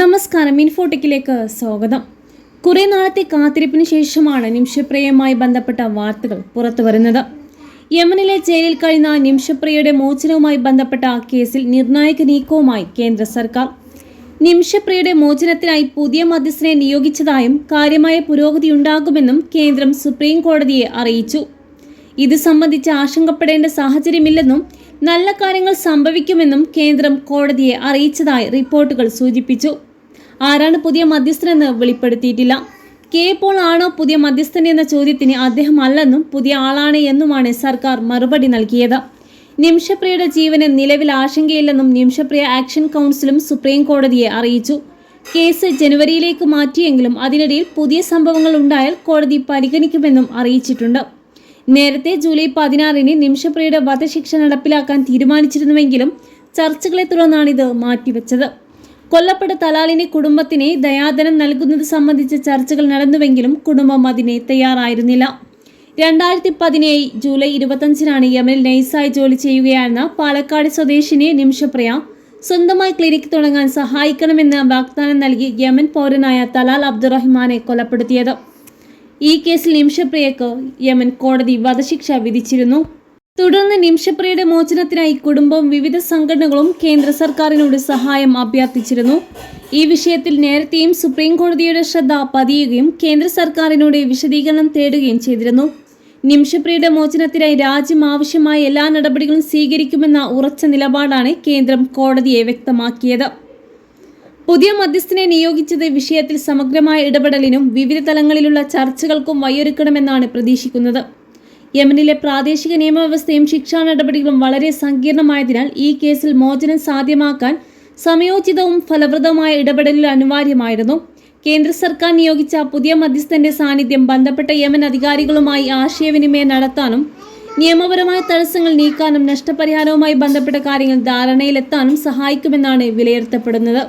നമസ്കാരം ഇൻഫോടെക്കിലേക്ക് സ്വാഗതം. കുറെ നാളത്തെ കാത്തിരിപ്പിന് ശേഷമാണ് നിമിഷപ്രിയയുമായി ബന്ധപ്പെട്ട വാർത്തകൾ പുറത്തു വരുന്നത്. യമനിലെ ജയിലിൽ കഴിയുന്ന നിമിഷപ്രിയയുടെ മോചനവുമായി ബന്ധപ്പെട്ട കേസിൽ നിർണായക നീക്കവുമായി കേന്ദ്ര സർക്കാർ. നിമിഷപ്രിയയുടെ മോചനത്തിനായി പുതിയ മധ്യസ്ഥനെ നിയോഗിച്ചതായും കാര്യമായ പുരോഗതി ഉണ്ടാകുമെന്നും കേന്ദ്രം സുപ്രീം കോടതിയെ അറിയിച്ചു. ഇത് സംബന്ധിച്ച് ആശങ്കപ്പെടേണ്ട സാഹചര്യമില്ലെന്നും നല്ല കാര്യങ്ങൾ സംഭവിക്കുമെന്നും കേന്ദ്രം കോടതിയെ അറിയിച്ചതായി റിപ്പോർട്ടുകൾ സൂചിപ്പിച്ചു. ആരാണ് പുതിയ മധ്യസ്ഥനെന്ന് വെളിപ്പെടുത്തിയിട്ടില്ല. കെ പോൾ ആണോ പുതിയ മധ്യസ്ഥൻ എന്ന ചോദ്യത്തിന് അദ്ദേഹം അല്ലെന്നും പുതിയ ആളാണ് എന്നുമാണ് സർക്കാർ മറുപടി നൽകിയത്. നിമിഷപ്രിയയുടെ ജീവന് നിലവിൽ ആശങ്കയില്ലെന്നും നിമിഷപ്രിയ ആക്ഷൻ കൗൺസിലും സുപ്രീം കോടതിയെ അറിയിച്ചു. കേസ് ജനുവരിയിലേക്ക് മാറ്റിയെങ്കിലും അതിനിടയിൽ പുതിയ സംഭവങ്ങൾ ഉണ്ടായാൽ കോടതി പരിഗണിക്കുമെന്നും അറിയിച്ചിട്ടുണ്ട്. നേരത്തെ ജൂലൈ പതിനാറിന് നിമിഷപ്രിയയുടെ വധശിക്ഷ നടപ്പിലാക്കാൻ തീരുമാനിച്ചിരുന്നുവെങ്കിലും ചർച്ചകളെ തുടർന്നാണിത് മാറ്റിവെച്ചത്. കൊല്ലപ്പെട്ട തലാലിന്റെ കുടുംബത്തിന് ദയാദനം നൽകുന്നത് സംബന്ധിച്ച ചർച്ചകൾ നടന്നുവെങ്കിലും കുടുംബം അതിനെ തയ്യാറായിരുന്നില്ല. രണ്ടായിരത്തി പതിനേഴ് ജൂലൈ ഇരുപത്തഞ്ചിനാണ് യമനിൽ നൈസായി ജോലി ചെയ്യുകയായിരുന്ന പാലക്കാട് സ്വദേശിനി നിമിഷപ്രിയ സ്വന്തമായി ക്ലിനിക് തുടങ്ങാൻ സഹായിക്കണമെന്ന് വാഗ്ദാനം നൽകി യമൻ പൗരനായ തലാൽ അബ്ദുറഹ്മാനെ കൊലപ്പെടുത്തിയത്. ഈ കേസിൽ നിമിഷപ്രിയക്ക് യമൻ കോടതി വധശിക്ഷ വിധിച്ചിരുന്നു. തുടർന്ന് നിമിഷപ്രിയയുടെ മോചനത്തിനായി കുടുംബം വിവിധ സംഘടനകളും കേന്ദ്ര സർക്കാരിനോട് സഹായം അഭ്യർത്ഥിച്ചിരുന്നു. ഈ വിഷയത്തിൽ നേരത്തെയും സുപ്രീം കോടതിയുടെ ശ്രദ്ധ പതിയുകയും കേന്ദ്ര സർക്കാരിനോട് വിശദീകരണം തേടുകയും ചെയ്തിരുന്നു. നിമിഷപ്രിയയുടെ മോചനത്തിനായി രാജ്യം ആവശ്യമായ എല്ലാ നടപടികളും സ്വീകരിക്കുമെന്ന ഉറച്ച നിലപാടാണ് കേന്ദ്രം കോടതിയെ വ്യക്തമാക്കിയത്. പുതിയ മധ്യസ്ഥനെ നിയോഗിച്ചത് വിഷയത്തിൽ സമഗ്രമായ ഇടപെടലിനും വിവിധ തലങ്ങളിലുള്ള ചർച്ചകൾക്കും വഴിയൊരുക്കണമെന്നാണ് പ്രതീക്ഷിക്കുന്നത്. യമനിലെ പ്രാദേശിക നിയമവ്യവസ്ഥയും ശിക്ഷാ നടപടികളും വളരെ സങ്കീർണമായതിനാൽ ഈ കേസിൽ മോചനം സാധ്യമാക്കാൻ സമയോചിതവും ഫലപ്രദവുമായ ഇടപെടലിൽ അനിവാര്യമായിരുന്നു. കേന്ദ്ര സർക്കാർ നിയോഗിച്ച പുതിയ മധ്യസ്ഥന്റെ സാന്നിധ്യം ബന്ധപ്പെട്ട യമൻ അധികാരികളുമായി ആശയവിനിമയം നടത്താനും നിയമപരമായ തടസ്സങ്ങൾ നീക്കാനും നഷ്ടപരിഹാരവുമായി ബന്ധപ്പെട്ട കാര്യങ്ങൾ ധാരണയിലെത്താനും സഹായിക്കുമെന്നാണ് വിലയിരുത്തപ്പെടുന്നത്.